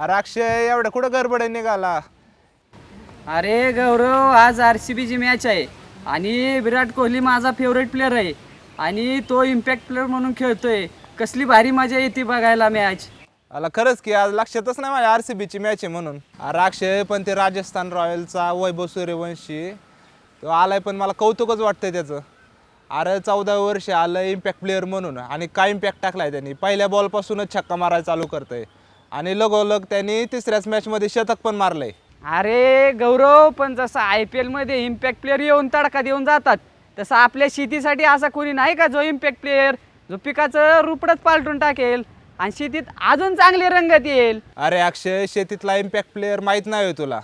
अरे अक्षय एवढं कुठं गडबड निघाला? अरे गौरव आज आर सी बीची मॅच आहे. आणि विराट कोहली माझा फेवरेट प्लेअर आहे. आणि तो इम्पॅक्ट प्लेअर म्हणून खेळतोय. कसली भारी मजा येते बघायला मॅच आला खरंच की आज लक्षातच नाही माझ्या आर सी बीची मॅच आहे म्हणून. अरे अक्षय पण ते राजस्थान रॉयलचा वैभव सूर्यवंशी. तो आलाय पण मला कौतुकच वाटतंय त्याचं. अरे चौदा वर्ष आलं इम्पॅक्ट प्लेअर म्हणून आणि काय इम्पॅक्ट टाकलाय त्यांनी? पहिल्या बॉलपासूनच छक्का मारायला चालू करतंय. आणि लगोलग त्यांनी तिसऱ्याच मॅचमध्ये शतक पण मारलंय. अरे गौरव पण जसं आय पी एलमध्ये इम्पॅक्ट प्लेअर येऊन तडका देऊन जातात तसं आपल्या शेतीसाठी असा कोणी नाही का जो इम्पॅक्ट प्लेअर जो पिकाचं रुपडच पालटून टाकेल आणि शेतीत अजून चांगली रंगत येईल अरे अक्षय शेतीतला इम्पॅक्ट प्लेअर माहीत नाही होय तुला.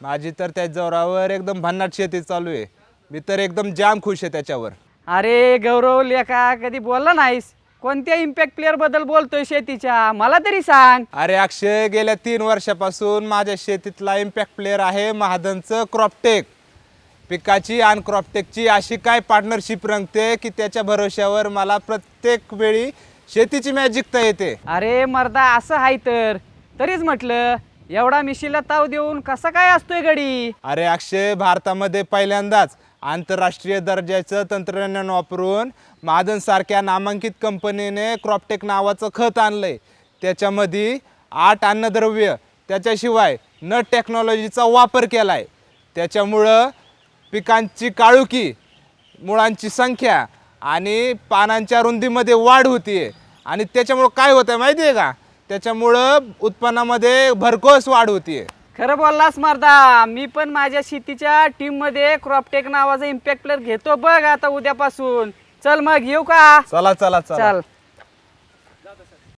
माझी तर त्या जोरावर एकदम भन्नाट शेती चालू आहे. मी तर एकदम जाम खुश आहे त्याच्यावर. अरे गौरव लेखा कधी बोलला नाहीस? कोणत्या इम्पॅक्ट प्लेअरबद्दल बोलतोय शेतीच्या? मला तरी सांग. अरे अक्षय गेल्या तीन वर्षापासून माझ्या शेतीतला इम्पॅक्ट प्लेअर आहे महादनचं क्रॉपटेक पिकाची आणि क्रॉपटेकची अशी काय पार्टनरशिप रंगते की त्याच्या भरोश्यावर मला प्रत्येक वेळी शेतीची मॅच जिंकता येते. अरे मर्दा असं आहे तर. तरीच म्हटलं एवढा मिशीला ताव देऊन कसा काय असतोय गडी? अरे अक्षय भारतामध्ये पहिल्यांदाच आंतरराष्ट्रीय दर्जाचं तंत्रज्ञान वापरून महादनसारख्या नामांकित कंपनीने क्रॉपटेक नावाचं खत आणलंय. त्याच्यामध्ये आठ अन्नद्रव्य त्याच्याशिवाय नट टेक्नॉलॉजीचा वापर केला आहे त्याच्यामुळं पिकांची काळुकी मुळांची संख्या आणि पानांच्या रुंदीमध्ये वाढ होतीये. आणि त्याच्यामुळं काय होतं आहे माहिती आहे का? त्याच्यामुळं उत्पन्नामध्ये भरघोस वाढ होतीये. खरं बोललास मर्दा. मी पण माझ्या शेतीच्या टीममध्ये क्रॉपटेक नावाचा इम्पॅक्ट प्लेअर घेतो बघ आता उद्यापासून. चल मग येऊ का? चला चला चला. चल.